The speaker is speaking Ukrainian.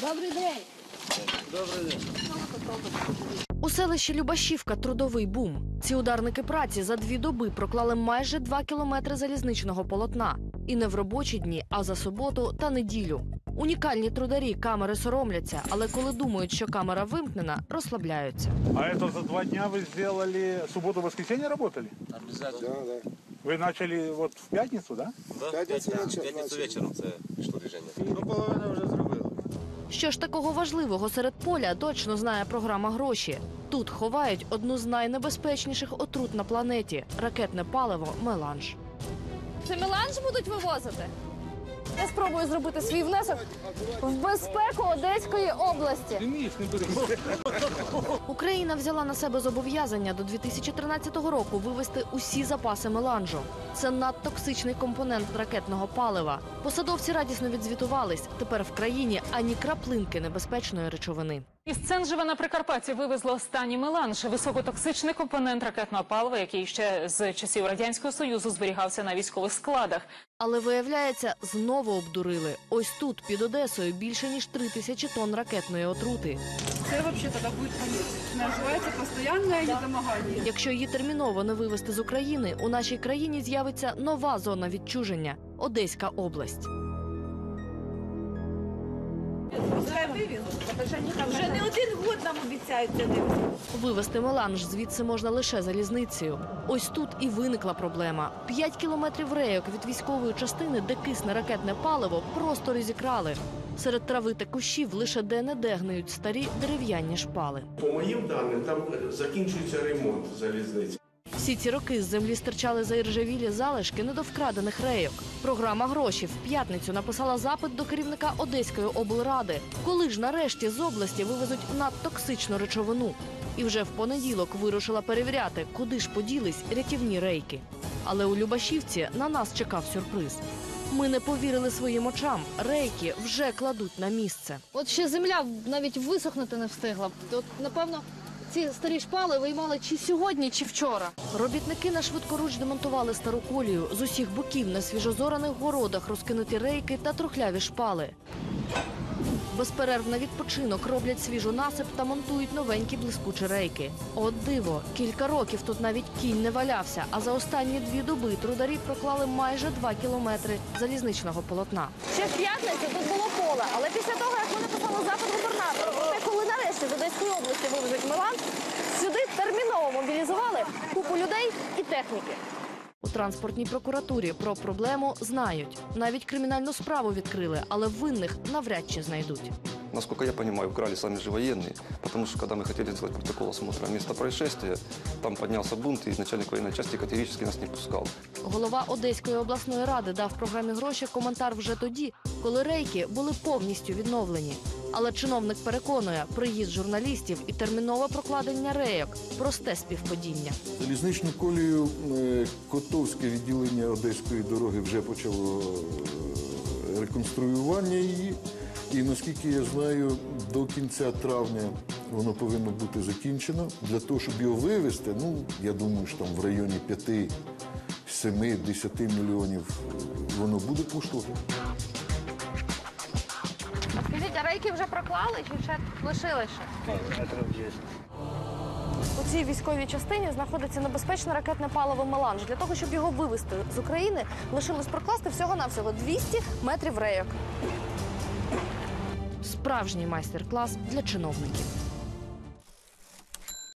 Добрий день. У селищі Любашівка трудовий бум. Ці ударники праці за дві доби проклали майже два кілометри залізничного полотна. І не в робочі дні, а за суботу та неділю. Унікальні трударі камери соромляться, але коли думають, що камера вимкнена, розслабляються. А это за два дня вы сделали субботу-воскресенье работали? Обязательно. Да, да. Вы начали вот в пятницу, да? Да, П'ятницю п'ятницю, вечір- п'ятницю вечір. вечором це пішло рішення. Ну, половина вже зробили. Що ж такого важливого серед поля точно знає програма гроші. Тут ховають одну з найнебезпечніших отрут на планеті ракетне паливо меланж. Це меланж будуть вивозити? Я спробую зробити свій внесок в безпеку Одеської області. Україна взяла на себе зобов'язання до 2013 року вивести усі запаси меланжу. Це надтоксичний компонент ракетного палива. Посадовці радісно відзвітувались. Тепер в країні ані краплинки небезпечної речовини. Із Ценжева на Прикарпатті вивезли останній меланж – високотоксичний компонент ракетного палива, який ще з часів радянського союзу зберігався на військових складах. Але виявляється, знову обдурили. Ось тут під Одесою більше ніж три тисячі тонн ракетної отрути. Це вообще тогда будет конец. Называется постоянное недомогание. Якщо її терміново не вивезти з України, у нашій країні з'явиться нова зона відчуження Одеська область. Вже не один год нам обіцяють це вивезти. Вивезти меланж звідси можна лише залізницею. Ось тут і виникла проблема. П'ять кілометрів рейок від військової частини, де кисне ракетне паливо, просто розікрали. Серед трави та кущів лише де-не-де гниють старі дерев'яні шпали. По моїм даним, там закінчується ремонт залізниці. Всі ці роки з землі стирчали заіржавілі залишки недовкрадених рейок. Програма гроші в п'ятницю написала запит до керівника Одеської облради. Коли ж нарешті з області вивезуть надтоксичну речовину. І вже в понеділок вирушила перевіряти, куди ж поділись рятівні рейки. Але у Любашівці на нас чекав сюрприз. Ми не повірили своїм очам. Рейки вже кладуть на місце. От ще земля навіть висохнути не встигла. От, напевно, ці старі шпали виймали чи сьогодні, чи вчора. Робітники на швидкоруч демонтували стару колію. З усіх боків на свіжозораних городах розкинуті рейки та трухляві шпали. Безперерв на відпочинок роблять свіжу насип та монтують новенькі блискучі рейки. От диво, кілька років тут навіть кінь не валявся, а за останні дві доби трударі проклали майже два кілометри залізничного полотна. Ще в п'ятницю тут було поле, але після того, як ми написали запит коли нарешті з Одеської області вивезуть Милан. сюди терміново мобілізували купу людей і техніки. У транспортній прокуратурі про проблему знають. Навіть кримінальну справу відкрили, але винних навряд чи знайдуть. Насколько я понимаю, украли сами же военные, потому что когда мы хотели сделать протокол осмотра места происшествия, там поднялся бунт, и начальник военной части категорически нас не пускал. Голова Одеської обласної ради дав програмі гроші коментар вже тоді, коли рейки були повністю відновлені. Але чиновник переконує, приїзд журналістів і термінове прокладення рейок просте співпадіння. Залізничну колію е, Котовське відділення Одеської дороги вже почало е, реконструювання її. І наскільки я знаю, до кінця травня воно повинно бути закінчено. Для того, щоб його вивезти, ну я думаю, що там в районі 5, 7, 10 мільйонів воно буде коштувати. Скажіть, а рейки вже проклали чи ще лишили ще? У цій військовій частині знаходиться небезпечне ракетне паливо меланж. Для того, щоб його вивезти з України, лишилось прокласти всього-навсього 200 метрів рейок. Справжній майстер-клас для чиновників.